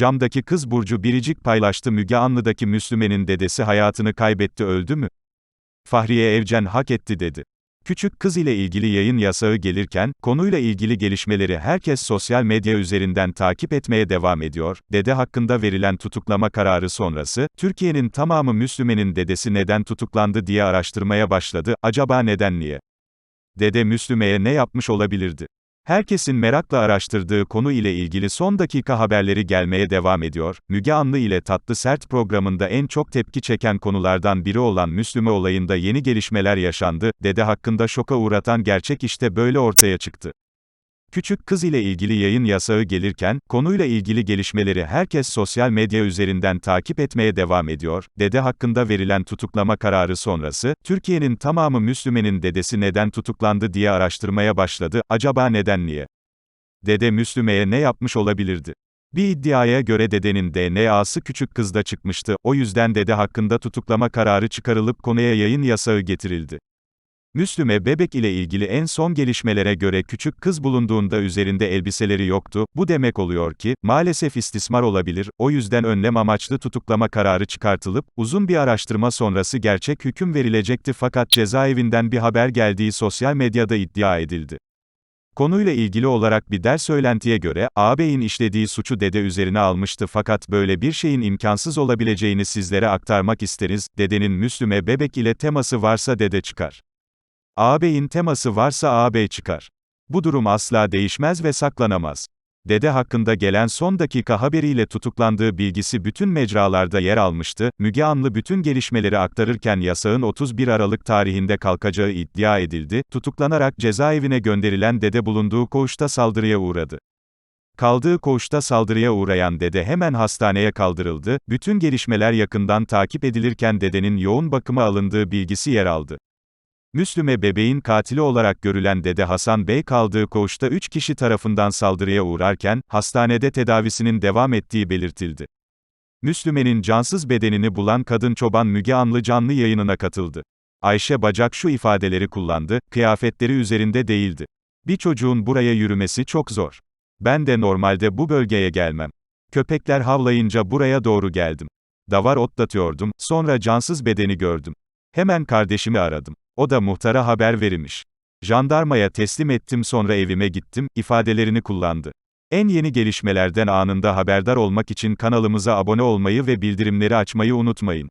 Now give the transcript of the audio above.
Camdaki kız Burcu Biricik paylaştı Müge Anlı'daki Müslüme'nin dedesi hayatını kaybetti öldü mü? Fahriye Evcen hak etti dedi. Küçük kız ile ilgili yayın yasağı gelirken, konuyla ilgili gelişmeleri herkes sosyal medya üzerinden takip etmeye devam ediyor. Dede hakkında verilen tutuklama kararı sonrası, Türkiye'nin tamamı Müslüme'nin dedesi neden tutuklandı diye araştırmaya başladı, acaba neden niye? Dede Müslüme'ye ne yapmış olabilirdi? Herkesin merakla araştırdığı konu ile ilgili son dakika haberleri gelmeye devam ediyor. Müge Anlı ile Tatlı Sert programında en çok tepki çeken konulardan biri olan Müslüme olayında yeni gelişmeler yaşandı. Dede hakkında şoka uğratan gerçek işte böyle ortaya çıktı. Küçük kız ile ilgili yayın yasağı gelirken, konuyla ilgili gelişmeleri herkes sosyal medya üzerinden takip etmeye devam ediyor. Dede hakkında verilen tutuklama kararı sonrası, Türkiye'nin tamamı Müslüme'nin dedesi neden tutuklandı diye araştırmaya başladı, acaba neden niye? Dede Müslüme'ye ne yapmış olabilirdi? Bir iddiaya göre dedenin DNA'sı küçük kızda çıkmıştı, o yüzden dede hakkında tutuklama kararı çıkarılıp konuya yayın yasağı getirildi. Müslüme bebek ile ilgili en son gelişmelere göre küçük kız bulunduğunda üzerinde elbiseleri yoktu, bu demek oluyor ki, maalesef istismar olabilir, o yüzden önlem amaçlı tutuklama kararı çıkartılıp, uzun bir araştırma sonrası gerçek hüküm verilecekti fakat cezaevinden bir haber geldiği sosyal medyada iddia edildi. Konuyla ilgili olarak bir ders söylentiye göre, ağabeyin işlediği suçu dede üzerine almıştı fakat böyle bir şeyin imkansız olabileceğini sizlere aktarmak isteriz, dedenin Müslüme bebek ile teması varsa dede çıkar. Ağabeyin teması varsa ağabey çıkar. Bu durum asla değişmez ve saklanamaz. Dede hakkında gelen son dakika haberiyle tutuklandığı bilgisi bütün mecralarda yer almıştı. Müge Anlı bütün gelişmeleri aktarırken yasağın 31 Aralık tarihinde kalkacağı iddia edildi. Tutuklanarak cezaevine gönderilen dede bulunduğu koğuşta saldırıya uğradı. Kaldığı koğuşta saldırıya uğrayan dede hemen hastaneye kaldırıldı. Bütün gelişmeler yakından takip edilirken dedenin yoğun bakıma alındığı bilgisi yer aldı. Müslüme bebeğin katili olarak görülen Dede Hasan Bey kaldığı koğuşta 3 kişi tarafından saldırıya uğrarken, hastanede tedavisinin devam ettiği belirtildi. Müslüme'nin cansız bedenini bulan kadın çoban Müge Anlı canlı yayınına katıldı. Ayşe Bacak şu ifadeleri kullandı, kıyafetleri üzerinde değildi. Bir çocuğun buraya yürümesi çok zor. Ben de normalde bu bölgeye gelmem. Köpekler havlayınca buraya doğru geldim. Davar otlatıyordum, sonra cansız bedeni gördüm. Hemen kardeşimi aradım. O da muhtara haber verilmiş. Jandarmaya teslim ettim sonra evime gittim, ifadelerini kullandı. En yeni gelişmelerden anında haberdar olmak için kanalımıza abone olmayı ve bildirimleri açmayı unutmayın.